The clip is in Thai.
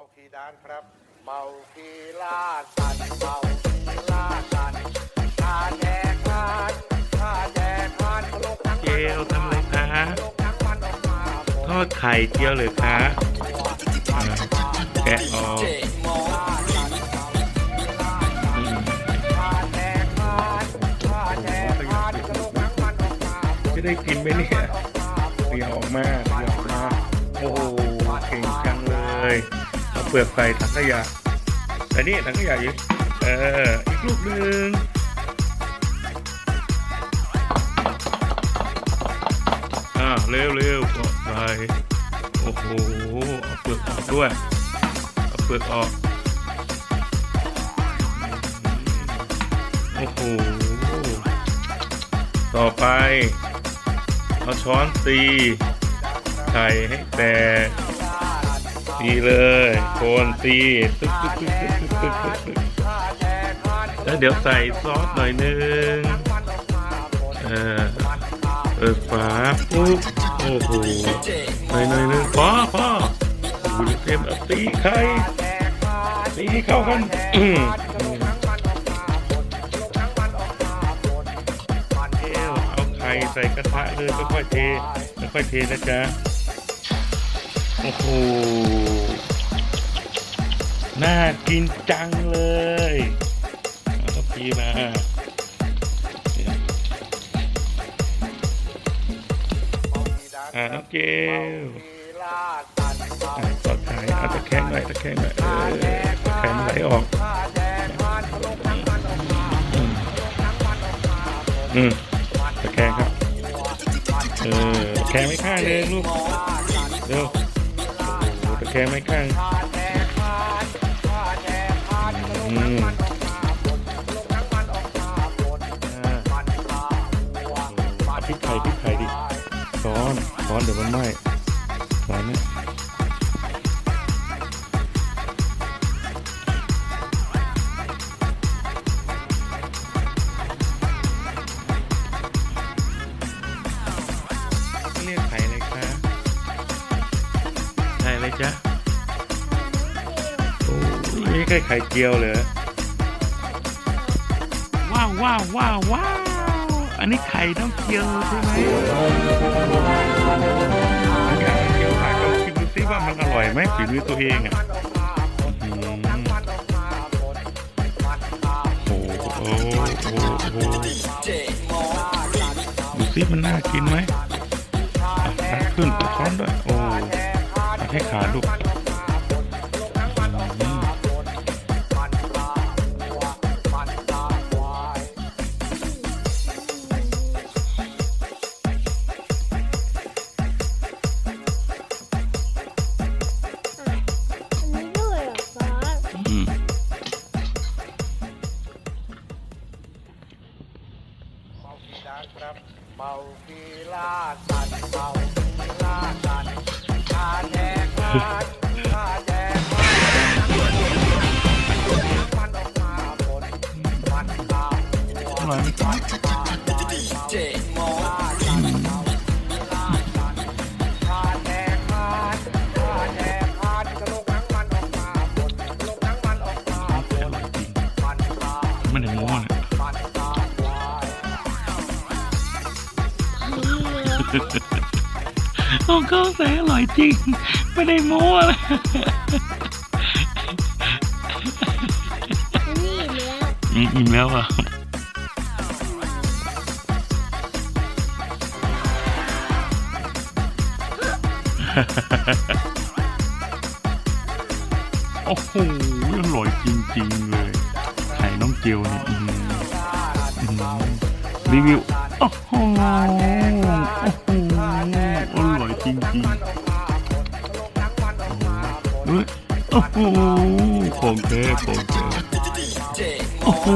มาคีดานครับ เมาคีลาสันเมาคีลาสันข้าแจกทานข้าแจกทานลงทั้งเจลทำอะไรคะลงทั้งมันออกมาหมดทอดไข่เจียวเลยคะอ่าแกะออกอืมข้าแจกทานข้าแจกทานลงทั้งมันออกมาหมดจะได้กินไหมเนี่ยเดี๋ยวออกมาเดี๋ยวออกมาโอ้โหเก่งจังเลย เอาเปลือกใส่ถังขยะแต่นี่ถังขยะอยู่เอออีกลูกหนึ่งอ่าเร็วเร็วๆกดไปโอ้โหเอาเปลือกออกด้วยเอาเปลือกออกโอ้โห ต่อไป เอาช้อนตีไข่ให้แตก ตีเลยโคนตีแล้วเดี๋ยวใส่ซอสหน่อยนึงเออเปิดฝาปุ๊บโอ้โหหน่อยหน่อยนึงพอพอบุญเต็มเอาตีไข่ตีเข้ากันอืมเอวเอาไข่ใส่กระทะเลยค่อยๆเทค่อยๆเทนะจ๊ะ โอ้โห น่ากินจังเลยเอาทัพพีมาเนี่ยอ่าน้องเกลอะสอดไข่เอาตะแคงหน่อยตะแคงหน่อยเออตะแคงไหลออกอืมอืมตะแคงครับ เออตะแคงไม่ข้างเลยลูกเร็ว แคงไม่ข้างอืมอ่าเอาพริกไทยพริกไทยดิซ้อนซ้อนเดี๋ยวมันไหม้ไหวไหมเรียกไข่อะไรคะไข่อะไรจ๊ะ ยนี่ไข่ไข่เจียวเลยว้าวว้าวว้าวว้าวอันนี้ไข่น้องเจียวใช่ไหมไข่เจียวไข่ลองชิมดูซิว่ามันอร่อยไหมฝีมือตัวเองอะอืมโอ้โหโอ้โหโอ้โหดูซิมันน่ากินไหมอะตักขึ้นตักช้อนด้วยโอ้ตักให้ขาดลูก ครับเมาคีลาสันเมาคีลาสันข้าแจกทานข้าแจกทานมันออกมาหมดมันตาอร่อยไหมครับข้า ของเขาแสอร่อยจริง ไม่ได้โม้เลยนนี้อีกแล้วอืมอิ่มแล้วอะโอ้โหอร่อยจริง ๆ เลยไข่น้องเจียวเนี่ยอืมอืมรีวิว โอ้โหโอ้โหอร่อยจริงๆเฮ้ยโอ้โหของแท้ของแท้โอ้โห